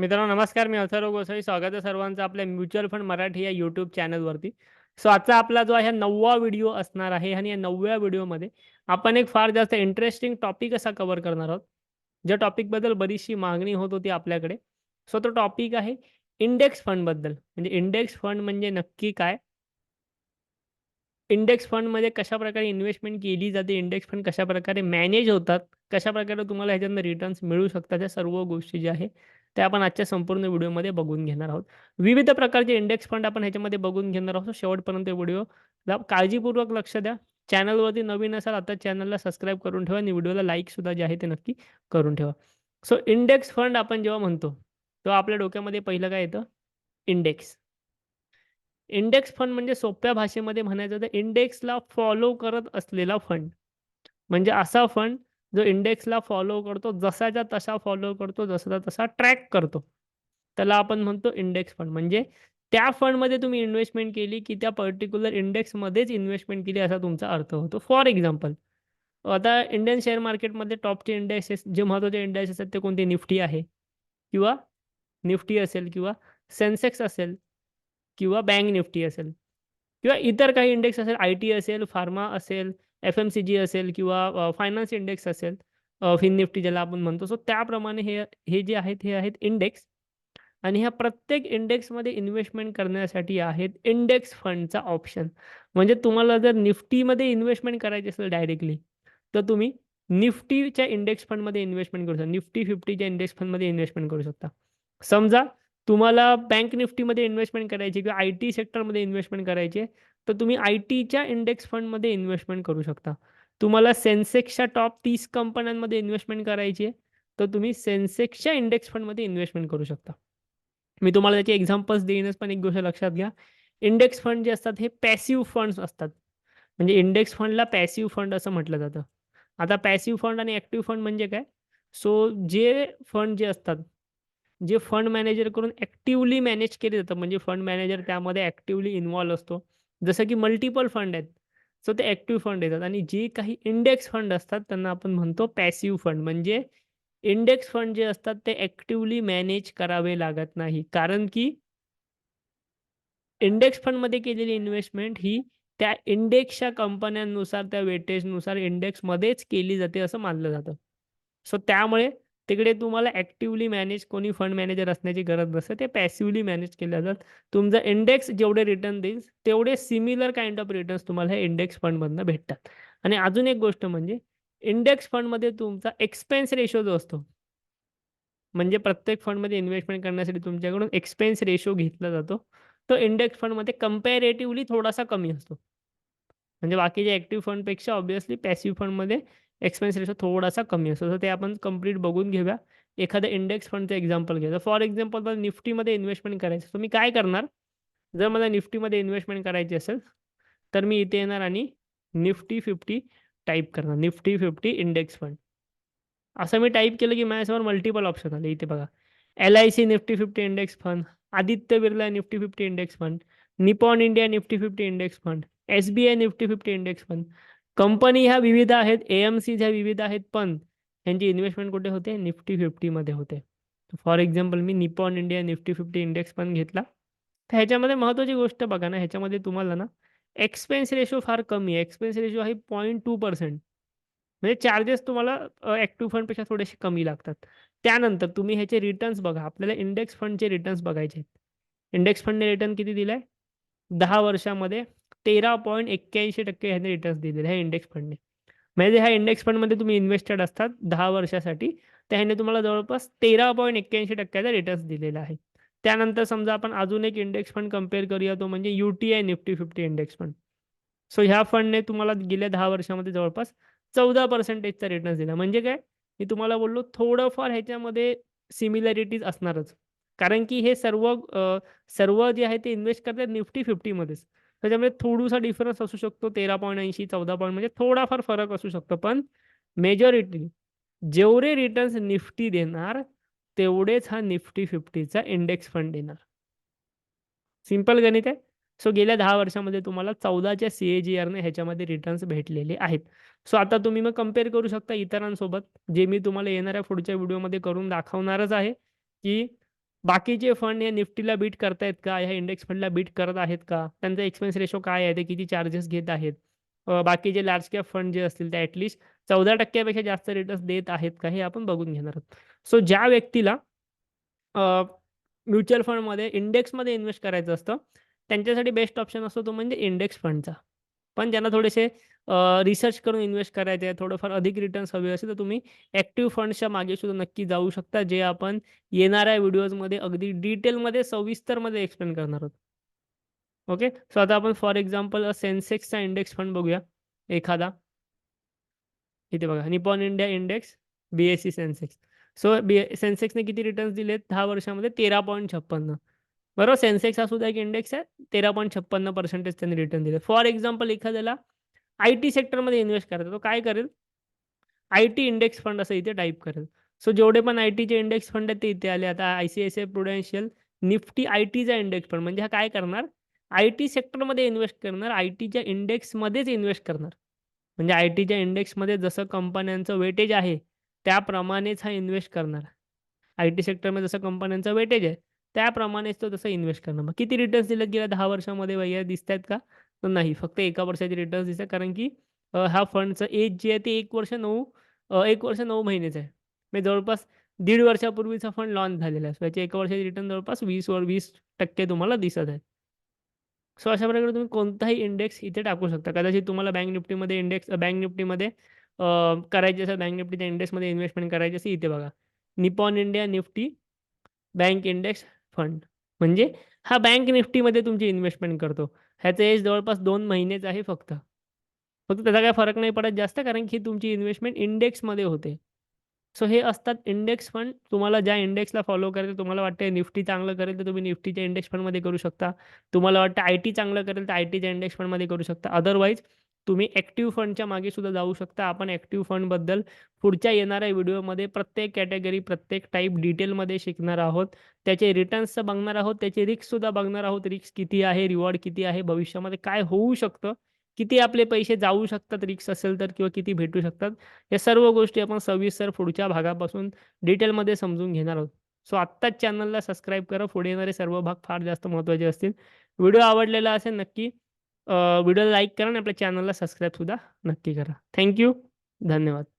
मित्रांनो नमस्कार. मी अथर्व गोसावी. स्वागत आहे सर्वांचं आपल्या म्युच्युअल फंड मराठी या युट्यूब चॅनलवरती. सो आजचा आपला जो आहे नववा व्हिडिओ असणार आहे आणि या नवव्या व्हिडिओमध्ये आपण एक फार जास्त इंटरेस्टिंग टॉपिक असा कव्हर करणार आहोत. ज्या टॉपिकबद्दल बरीचशी मागणी होत होती आपल्याकडे. सो तो टॉपिक आहे इंडेक्स फंडबद्दल. म्हणजे इंडेक्स फंड म्हणजे नक्की काय? इंडेक्स फंडमध्ये कशाप्रकारे इन्व्हेस्टमेंट केली जाते, इंडेक्स फंड कशाप्रकारे मॅनेज होतात, कशाप्रकारे तुम्हाला ह्याच्यातनं रिटर्न्स मिळू शकतात, या सर्व गोष्टी ज्या आहेत, ते आपण आजच्या संपूर्ण व्हिडिओमध्ये बघून घेणार आहोत. विविध प्रकारचे इंडेक्स फंड आपण ह्याच्यामध्ये बघून घेणार आहोत. शेवटपर्यंत व्हिडिओला काळजीपूर्वक लक्ष द्या. चॅनलवरती नवीन असाल आता चॅनलला सबस्क्राईब करून ठेवा आणि व्हिडिओला लाईक सुद्धा जे आहे ते नक्की करून ठेवा. सो इंडेक्स फंड आपण जेव्हा म्हणतो, तेव्हा आपल्या डोक्यामध्ये पहिलं काय येतं? इंडेक्स. इंडेक्स फंड म्हणजे सोप्या भाषेमध्ये म्हणायचं तर इंडेक्सला फॉलो करत असलेला फंड. म्हणजे असा फंड जो इंडेक्सला फॉलो करतो, जसाच्या तसा फॉलो करतो, जसाचा तसा ट्रॅक करतो. त्याला आपण म्हणतो इंडेक्स फंड. म्हणजे त्या फंडमध्ये तुम्ही इन्व्हेस्टमेंट केली, की त्या पर्टिक्युलर इंडेक्समध्येच इन्व्हेस्टमेंट केली असा तुमचा अर्थ होतो. फॉर एक्झाम्पल आता इंडियन शेअर मार्केटमध्ये टॉपचे इंडेक्सेस जे महत्त्वाचे इंडेक्स असतात ते कोणते? निफ्टी आहे किंवा निफ्टी असेल किंवा सेन्सेक्स असेल किंवा बँक निफ्टी असेल किंवा इतर काही इंडेक्स असेल, आय-टी असेल, फार्मा असेल, एफ-एम-सी-जी असेल किंवा फायनान्स इंडेक्स असेल, फिन निफ्टी ज्याला आपण म्हणतो. सो त्याप्रमाणे हे हे जे आहेत, हे आहेत इंडेक्स आणि ह्या प्रत्येक इंडेक्समध्ये इन्व्हेस्टमेंट करण्यासाठी आहेत इंडेक्स फंडचा ऑप्शन. म्हणजे तुम्हाला जर निफ्टीमध्ये इन्व्हेस्टमेंट करायची असेल डायरेक्टली, तर तुम्ही निफ्टीच्या इंडेक्स फंडमध्ये इन्व्हेस्टमेंट करू शकता. निफ्टी 50च्या इंडेक्स फंडमध्ये इन्व्हेस्टमेंट करू शकता. समजा तुम्हाला बँक निफ्टीमध्ये इन्व्हेस्टमेंट करायची किंवा आय-टी सेक्टरमध्ये इन्व्हेस्टमेंट करायची तर तुम्ही आय-टीच्या इंडेक्स फंडमध्ये इन्व्हेस्टमेंट करू शकता. तुम्हाला सेन्सेक्सच्या टॉप तीस कंपन्यांमध्ये इन्व्हेस्टमेंट करायची आहे, तर तुम्ही सेन्सेक्सच्या इंडेक्स फंडमध्ये इन्व्हेस्टमेंट करू शकता. मी तुम्हाला त्याचे एक्झाम्पल्स देईनच, पण एक गोष्ट लक्षात घ्या. इंडेक्स फंड जे असतात हे पॅसिव्ह फंड्स असतात. म्हणजे इंडेक्स फंडला पॅसिव्ह फंड असं म्हटलं जातं. आता पॅसिव्ह फंड आणि ॲक्टिव्ह फंड म्हणजे काय? सो जे फंड जे असतात, जे फंड मॅनेजरकडून ॲक्टिव्हली मॅनेज केले जातात. म्हणजे फंड मॅनेजर त्यामध्ये ॲक्टिव्हली इन्व्हॉल्व असतो. जसं की मल्टिपल फंड आहेत. सो ते ऍक्टिव्ह फंड येतात आणि जे काही इंडेक्स फंड असतात त्यांना आपण म्हणतो पॅसिव्ह फंड. म्हणजे इंडेक्स फंड जे असतात ते ऍक्टिव्हली मॅनेज करावे लागत नाही. कारण की इंडेक्स फंडमध्ये केलेली इन्व्हेस्टमेंट ही त्या इंडेक्सच्या कंपन्यांनुसार, त्या वेटेजनुसार इंडेक्समध्येच केली जाते असं मानलं जातं. सो त्यामुळे तिकडे तुम्हाला ॲक्टिव्हली मॅनेज कोणी फंड मॅनेजर असण्याची गरज नसते. ते पॅसिव्हली मॅनेज केले जातात. तुमचं इंडेक्स जेवढे रिटर्न देईल, तेवढे सिमिलर काइंड ऑफ रिटर्न्स तुम्हाला हे इंडेक्स फंडमधनं भेटतात. आणि अजून एक गोष्ट म्हणजे इंडेक्स फंडमध्ये तुमचा एक्सपेन्स रेशो जो असतो म्हणजे प्रत्येक फंडमध्ये इन्व्हेस्टमेंट करण्यासाठी तुमच्याकडून एक्सपेन्स रेशो घेतला जातो. तो इंडेक्स फंडमध्ये कम्पॅरेटिव्हली थोडासा कमी असतो. म्हणजे बाकीच्या ॲक्टिव्ह फंडपेक्षा ऑब्व्हियसली पॅसिव्ह फंडमध्ये एक्सपेन्स रेशो थोडासा कमी असतो. तर ते आपण कंप्लीट बघून घेऊया. एखादा इंडेक्स फंडचं एक्झाम्पल घ्या. फॉर एक्झाम्पल मला निफ्टीमध्ये इन्व्हेस्टमेंट करायचं तर मी काय करणार? जर मला निफ्टीमध्ये इन्व्हेस्टमेंट करायची असेल, तर मी इथे येणार आणि निफ्टी फिफ्टी टाईप करणार. Nifty 50 index fund. असं मी टाईप केलं की माझ्यासमोर मल्टिपल ऑप्शन आले. इथे बघा. LIC Nifty 50 index fund, Aditya Birla Nifty 50 index fund, Nippon India Nifty 50 index fund, SBI Nifty 50 index fund. Company ह्या विविध आहेत, ए-एम-सीज ह्या विविध आहेत, पण ह्यांची इन्व्हेस्टमेंट कुठे होते? निफ्टी 50मध्ये होते. फॉर एक्झाम्पल मी निपॉन इंडिया निफ्टी 50 इंडेक्स पण घेतला. तर ह्याच्यामध्ये महत्त्वाची गोष्ट बघा ना, ह्याच्यामध्ये तुम्हाला ना एक्सपेन्स रेशो फार कमी आहे. एक्सपेन्स रेशो आहे 0.2% म्हणजे चार्जेस तुम्हाला ॲक्टिव्ह फंडपेक्षा थोडेसे कमी लागतात. त्यानंतर तुम्ही ह्याचे रिटर्न्स बघा. आपल्याला इंडेक्स फंडचे रिटर्न्स बघायचे आहेत. इंडेक्स फंडने रिटर्न किती दिलाय? दहा वर्षामध्ये 13.81% ह्याने रिटर्न्स दिलेले ह्या इंडेक्स फंडने. म्हणजे ह्या इंडेक्स फंडमध्ये तुम्ही इन्व्हेस्टेड असतात दहा वर्षासाठी, तर ह्याने तुम्हाला जवळपास तेरा पॉईंट एक्क्याऐंशी टक्क्याचा रिटर्न्स दिलेला आहे. त्यानंतर समजा आपण अजून एक इंडेक्स फंड कंपेअर करूया तो म्हणजे UTI Nifty 50 index fund. So ह्या फंडने तुम्हाला गेल्या दहा वर्षामध्ये जवळपास चौदा पर्सेंटेजचा रिटर्न्स दिला. म्हणजे काय? मी तुम्हाला बोललो थोडंफार ह्याच्यामध्ये सिमिलॅरिटीज असणारच. कारण की हे सर्व सर्व जे आहे ते इन्व्हेस्ट करतात निफ्टी 50 त्याच्यामध्ये त्याच्यामुळे थोडासा डिफरन्स असू शकतो तेरा पॉईंट ऐंशी चौदा पॉईंट म्हणजे थोडाफार फरक असू शकतो. पण मेजॉरिटी जेवढे रिटर्न्स निफ्टी देणार, तेवढेच हा निफ्टी 50चा इंडेक्स फंड देणार. सिंपल गणित आहे. सो गेल्या दहा वर्षामध्ये तुम्हाला 14च्या सी-ए-जी-आरने ह्याच्यामध्ये रिटर्न्स भेटलेले आहेत. सो आता तुम्ही मग कंपेअर करू शकता इतरांसोबत, जे मी तुम्हाला येणाऱ्या पुढच्या व्हिडिओमध्ये करून दाखवणारच आहे, की बाकीचे फंड हे निफ्टीला बीट करतायत का? ह्या इंडेक्स फंडला बीट करत आहेत का? त्यांचा एक्सपेन्स रेशो काय आहे? ते किती चार्जेस घेत आहेत? बाकीचे लार्ज कॅप फंड जे असतील ते ऍटलिस्ट चौदा टक्क्यापेक्षा जास्त रिटर्न्स देत आहेत का? हे आपण बघून घेणार आहोत. सो ज्या व्यक्तीला म्युच्युअल फंडमध्ये इंडेक्समध्ये इन्व्हेस्ट करायचं असतं, त्यांच्यासाठी बेस्ट ऑप्शन असतो तो म्हणजे इंडेक्स फंडचा. पण ज्यांना थोडेसे रिसर्च करून इन्व्हेस्ट करायचे आहे, थोडंफार अधिक रिटर्न्स हवे असेल, तर तुम्ही ॲक्टिव्ह फंड्सच्या मागे सुद्धा नक्की जाऊ शकता, जे आपण येणाऱ्या व्हिडिओजमध्ये अगदी डिटेलमध्ये सविस्तरमध्ये एक्सप्लेन करणार आहोत. ओके. सो आता आपण फॉर एक्झाम्पल सेन्सेक्सचा इंडेक्स फंड बघूया एखादा. इथे बघा Nippon India index, BSC Sensex. So B सेन्सेक्सने किती रिटर्न्स दिलेत दहा वर्षामध्ये 13.56 बरोबर. सेन्सेक्स हा सुद्धा एक इंडेक्स आहे. 13.56% त्यांनी रिटर्न दिले. फॉर एक्झाम्पल एखाद्याला आय-टी सेक्टरमध्ये इन्व्हेस्ट करायचा तो काय करेल? आय-टी इंडेक्स फंड असं इथे टाईप करेल. सो जेवढे पण आय-टीचे इंडेक्स फंड आहेत ते इथे आले. आता आय-सी-आय-सी-आय प्रुडेन्शियल निफ्टी आय-टीचा इंडेक्स फंड म्हणजे हा काय करणार? आय-टी सेक्टरमध्ये इन्व्हेस्ट करणार, आय-टीच्या इंडेक्समध्येच इन्व्हेस्ट करणार. म्हणजे आय-टीच्या इंडेक्समध्ये जसं कंपन्यांचं वेटेज आहे, त्याप्रमाणेच हा इन्व्हेस्ट करणार. आय-टी सेक्टरमध्ये जसं कंपन्यांचं वेटेज आहे, त्याप्रमाणेच तो तसं इन्व्हेस्ट करणं मग किती रिटर्न्स दिलेत गेल्या दहा वर्षामध्ये भैय्या दिसतायत का? नाही. फक्त एका वर्षाचे रिटर्न्स दिसतात कारण की हा ह्या फंडचं एज जे आहे ते एक वर्ष नऊ एक वर्ष नऊ महिनेचं आहे. म्हणजे जवळपास दीड वर्षापूर्वीचा फंड लॉन्च झालेला आहे. सो याचे एका वर्षाचे रिटर्न जवळपास वीस वर 20% तुम्हाला दिसत आहेत. सो अशा प्रकारे तुम्ही कोणताही इंडेक्स इथे टाकू शकता. कदाचित तुम्हाला बँक निफ्टीमध्ये इंडेक्स बँक निफ्टीमध्ये करायचे करायची असेल, बँक निफ्टीच्या इंडेक्समध्ये इन्व्हेस्टमेंट करायची असेल, इथे बघा. Nippon India Nifty bank index fund. म्हणजे हा बँक निफ्टीमध्ये तुमची इन्व्हेस्टमेंट करतो. ह्याचं एज जवळपास दोन महिनेच आहे फक्त. फक्त त्याचा काही फरक नाही पडत जास्त कारण की तुमची इन्व्हेस्टमेंट इंडेक्समध्ये होते. सो हे असतात इंडेक्स फंड. तुम्हाला ज्या इंडेक्सला फॉलो करेल तुम्हाला वाटतं निफ्टी चांगलं करेल, तर तुम्ही निफ्टीच्या इंडेक्स फंडमध्ये करू शकता. तुम्हाला वाटतं आय-टी चांगलं करेल, तर आय-टीच्या इंडेक्स फंडमध्ये करू शकता. अदरवाईज तुम्ही ऍक्टिव्ह फंडच्या मागे सुद्धा जाऊ शकता. आपण ॲक्टिव्ह फंडबद्दल पुढच्या येणाऱ्या व्हिडिओमध्ये प्रत्येक कॅटेगरी, प्रत्येक टाईप डिटेलमध्ये शिकणार आहोत. त्याचे रिटर्न्सचं बघणार आहोत, त्याचे रिक्ससुद्धा बघणार आहोत. रिक्स किती आहे, रिवॉर्ड किती आहे, भविष्यामध्ये काय होऊ शकतं, किती आपले पैसे जाऊ शकतात रिक्स असेल तर किंवा किती भेटू शकतात. या सर्व गोष्टी आपण सविस्तर पुढच्या भागापासून डिटेलमध्ये समजून घेणार आहोत. सो आत्ताच चॅनलला सबस्क्राईब करा. पुढे येणारे सर्व भाग फार जास्त महत्त्वाचे असतील. व्हिडिओ आवडलेला असेल नक्की व्हिडिओला लाईक करा आणि आपल्या चॅनलला सबस्क्राईब सुद्धा नक्की करा. थँक्यू धन्यवाद.